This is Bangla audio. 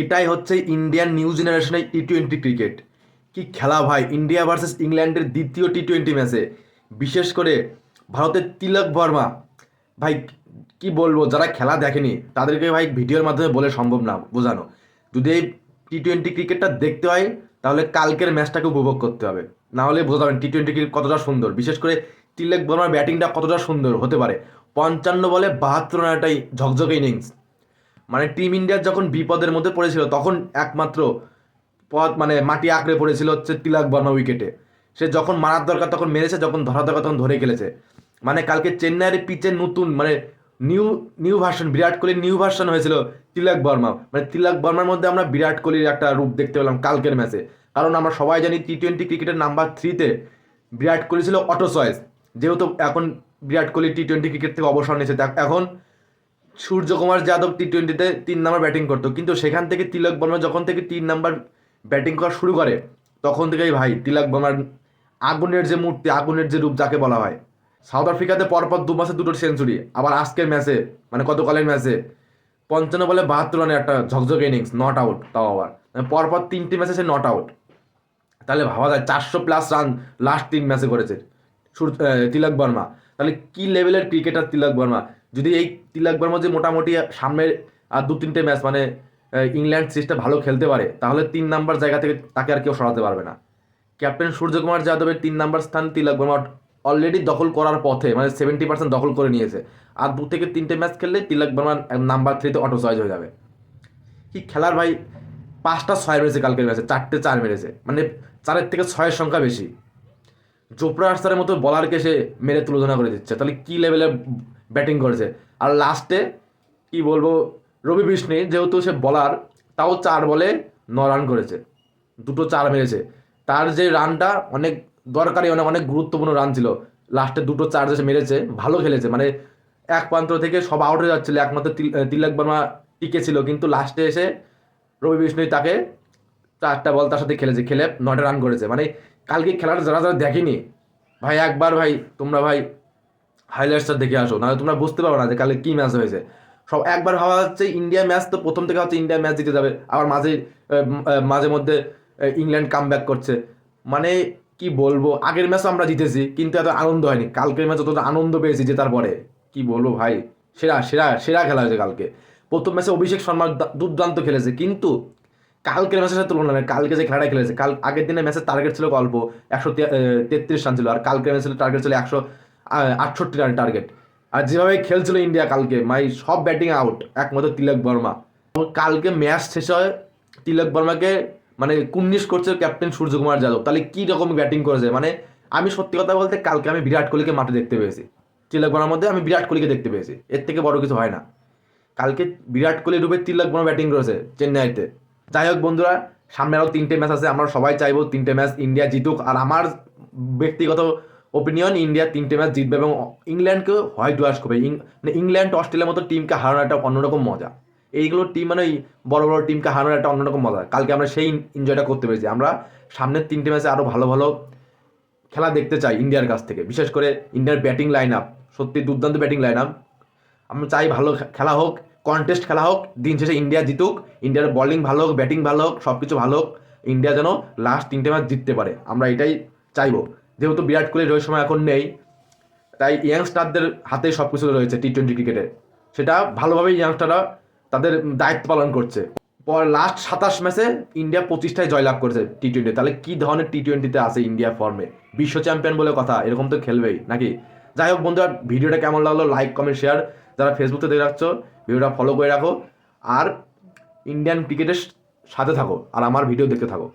এটাই হচ্ছে ইন্ডিয়ান নিউ জেনারেশনের টি টোয়েন্টি ক্রিকেট কি খেলা ভাই ইন্ডিয়া ভার্সেস ইংল্যান্ডের দ্বিতীয় টি টোয়েন্টি ম্যাচে বিশেষ করে ভারতের তিলক বর্মা। ভাই, কি বলব, যারা খেলা দেখেনি, তাদেরকে ভাই ভিডিওর মাধ্যমে বলে সম্ভব না, বোঝানো। যদি এই টি টোয়েন্টি ক্রিকেটটা দেখতে হয়, তাহলে কালকের ম্যাচটাকে উপভোগ করতে হবে। না হলে বোঝা টি টোয়েন্টি ক্রিকেট কতটা সুন্দর। বিশেষ করে তিলক বর্মার ব্যাটিংটা কতটা সুন্দর হতে পারে। পঞ্চান্ন বলে বাহাত্তর রানাটাই ঝকঝকে ইনিংস মানে টিম ইন্ডিয়ার যখন বিপদের মধ্যে পড়েছিল, তখন একমাত্র পথ মানে মাটি আঁকড়ে পড়েছিল হচ্ছে তিলাক বর্মা উইকেটে সে যখন মারার দরকার তখন মেরেছে, যখন ধরার দরকার তখন ধরে খেলেছে। মানে কালকে চেন্নাইয়ের পিচে নতুন মানে নিউ নিউ ভার্সন বিরাট কোহলির নিউ ভার্সন হয়েছিল তিলক বর্মা। মানে তিলক বর্মার মধ্যে আমরা বিরাট কোহলির একটা রূপ দেখতে পেলাম কালকের ম্যাচে কারণ আমরা সবাই জানি টি টোয়েন্টি ক্রিকেটের নাম্বার থ্রিতে বিরাট কোহলি ছিল অটো চয়েস যেহেতু এখন Virat Kohli T twenty cricket থেকে অবসর নিয়েছে এখন সূর্যকুমার যাদব টি টোয়েন্টিতে তিন নাম্বার ব্যাটিং করতো। কিন্তু সেখান থেকে তিলক বর্মা যখন থেকে তিন নাম্বার ব্যাটিং করা শুরু করে, তখন থেকেই ভাই তিলক বর্মার আগুনের যে মূর্তি, আগুনের যে রূপ যাকে বলা হয়। সাউথ আফ্রিকাতে পরপর দু মাসে দুটো সেঞ্চুরি আবার আজকের ম্যাচে মানে গতকালের ম্যাচে পঞ্চান্ন বলে বাহাত্তর রানে একটা ঝকঝকে ইনিংস নট আউট তাও আবার। মানে পরপর তিনটি ম্যাচে সে নট আউট তাহলে ভাবা যায় চারশো প্লাস রান লাস্ট তিন ম্যাচে করেছে তিলক বর্মা। তাহলে কী লেভেলের ক্রিকেটার তিলক বর্মা? যদি এই তিলক বর্মা যে মোটামুটি সামনের আর দু তিনটে ম্যাচ মানে ইংল্যান্ড সিরিজটা ভালো খেলতে পারে, তাহলে তিন নাম্বার জায়গা থেকে তাকে আর কেউ সরাতে পারবে না। ক্যাপ্টেন সূর্যকুমার যাদবের তিন নাম্বার স্থান তিলক বর্মা অলরেডি দখল করার পথে মানে সেভেন্টি পার্সেন্ট দখল করে নিয়েছে। আর দু থেকে তিনটে ম্যাচ খেললে তিলক বর্মার নাম্বার থ্রিতে অটো চয়েস হয়ে যাবে। কি খেলার ভাই, পাঁচটা ছয় মেরেছে কালকের ম্যাচে চারটে চার মেরেছে মানে চারের থেকে ছয়ের সংখ্যা বেশি। চোপড়া আর্সারের মতো বলারকে সে মেরে তুলনা করে দিচ্ছে, তাহলে কী লেভেলে ব্যাটিং করেছে। আর লাস্টে কি বলব, রবি বিষ্ণু যেহেতু সে বলার তাও চার বলে ন রান করেছে। দুটো চার মেরেছে। তার যে রানটা অনেক দরকারি, অনেক অনেক গুরুত্বপূর্ণ রান ছিল। লাস্টে দুটো চার যে মেরেছে, ভালো খেলেছে। মানে এক প্রান্ত থেকে সব আউট হয়ে যাচ্ছিল। একমাত্র তিল- তিলক বর্মা টিকে ছিল। কিন্তু লাস্টে এসে রবি বিষ্ণুই তাকে চারটা বল তার সাথে খেলেছে। খেলে নটা রান করেছে। মানে কালকে খেলাটা যারা যারা দেখেনি, ভাই একবার ভাই, তোমরা ভাই হাইলাইটসটা দেখে আসো। নাহলে তোমরা বুঝতে পারো না যে কালকে কী ম্যাচ হয়েছে। সব একবার ভাবা যাচ্ছে ইন্ডিয়া ম্যাচ, তো প্রথম থেকে হচ্ছে ইন্ডিয়া ম্যাচ জিতে যাবে। আবার মাঝে মাঝে মধ্যে ইংল্যান্ড কাম করছে। মানে কি বলব, আগের ম্যাচও আমরা জিতেছি, কিন্তু এত আনন্দ হয়নি। কালকের ম্যাচ অতটা আনন্দ পেয়েছি জেতার পরে। কি বলব ভাই, সেরা সেরা সেরা খেলা হয়েছে কালকে। প্রথম ম্যাচে অভিষেক শর্মা দুর্দান্ত খেলেছে, কিন্তু কালকের ম্যাচের সাথে তুলনা নেই। কালকে যে খেলাটা খেলেছে, কাল আগের দিনের ম্যাচের টার্গেট ছিল অল্প? একশো তেত্রিশ রান ছিল, আর কালকের ম্যাচের টার্গেট ছিল একশো আটষট্টি রান টার্গেট আর যেভাবে খেলছিল ইন্ডিয়া কালকে, মাই, সব ব্যাটিং আউট একমাত্র তিলক বর্মা। কালকে ম্যাচ শেষ হয়, তিলক বর্মাকে মানে কুন্নিশ করছে ক্যাপ্টেন সূর্যকুমার যাদব। তাহলে কি রকম ব্যাটিং করেছে? মানে আমি সত্যি কথা বলতে কালকে আমি বিরাট কোহলিকে মাঠে দেখতে পেয়েছি। তিলক বর্মার মধ্যে আমি বিরাট কোহলিকে দেখতে পেয়েছি। এর থেকে বড় কিছু হয় না। কালকে বিরাট কোহলি রূপে তিলক বর্মা ব্যাটিং করেছে চেন্নাইতে। যাই হোক বন্ধুরা, সামনে আরও তিনটে ম্যাচ আছে, আমরা সবাই চাইব তিনটে ম্যাচ ইন্ডিয়া জিতুক। আর আমার ব্যক্তিগত ওপিনিয়ন ইন্ডিয়া তিনটে ম্যাচ জিতবে এবং ইংল্যান্ডকেও হোয়াইট ওয়াশ করবে। মানে ইংল্যান্ড অস্ট্রেলিয়ার মতো টিমকে হারানো একটা অন্যরকম মজা। এইগুলো টিম মানে ওই বড় বড় টিমকে হারানোর একটা অন্যরকম মজা। কালকে আমরা সেই এনজয়টা করতে পেরেছি। আমরা সামনের তিনটে ম্যাচে আরও ভালো ভালো খেলা দেখতে চাই ইন্ডিয়ার কাছ থেকে। বিশেষ করে ইন্ডিয়ার ব্যাটিং লাইন আপ সত্যি দুর্দান্ত ব্যাটিং লাইন আপ আমরা চাই ভালো খেলা হোক কন্টেস্ট খেলা হোক, দিন শেষে ইন্ডিয়া জিতুক। ইন্ডিয়ার বলিং ভালো হোক ব্যাটিং ভালো হোক সব কিছু ভালো হোক। ইন্ডিয়া যেন লাস্ট তিনটে ম্যাচ জিততে পারে। আমরা এটাই চাইব। যেহেতু বিরাট কোহলি রোহিত সময় এখন নেই, তাই ইয়াংস্টারদের হাতে সব কিছু রয়েছে টি টোয়েন্টি ক্রিকেটে সেটা ভালোভাবে ইয়াংস্টাররা তাদের দায়িত্ব পালন করছে। পর লাস্ট সাতাশ ম্যাচে ইন্ডিয়া পঁচিশটায় জয়লাভ করেছে টি টোয়েন্টি তাহলে কী ধরনের টি টোয়েন্টিতে আছে ইন্ডিয়া ফর্মে বিশ্ব চ্যাম্পিয়ন বলে কথা, এরকম তো খেলবেই, নাকি? যাই হোক বন্ধুরা, ভিডিওটা কেমন লাগল লাইক কমেন্ট শেয়ার যারা ফেসবুকে দেখে রাখছো, ভিডিওটা ফলো করে রাখো। আর ইন্ডিয়ান ক্রিকেটের সাথে থাকো, আর আমার ভিডিও দেখতে থাকো।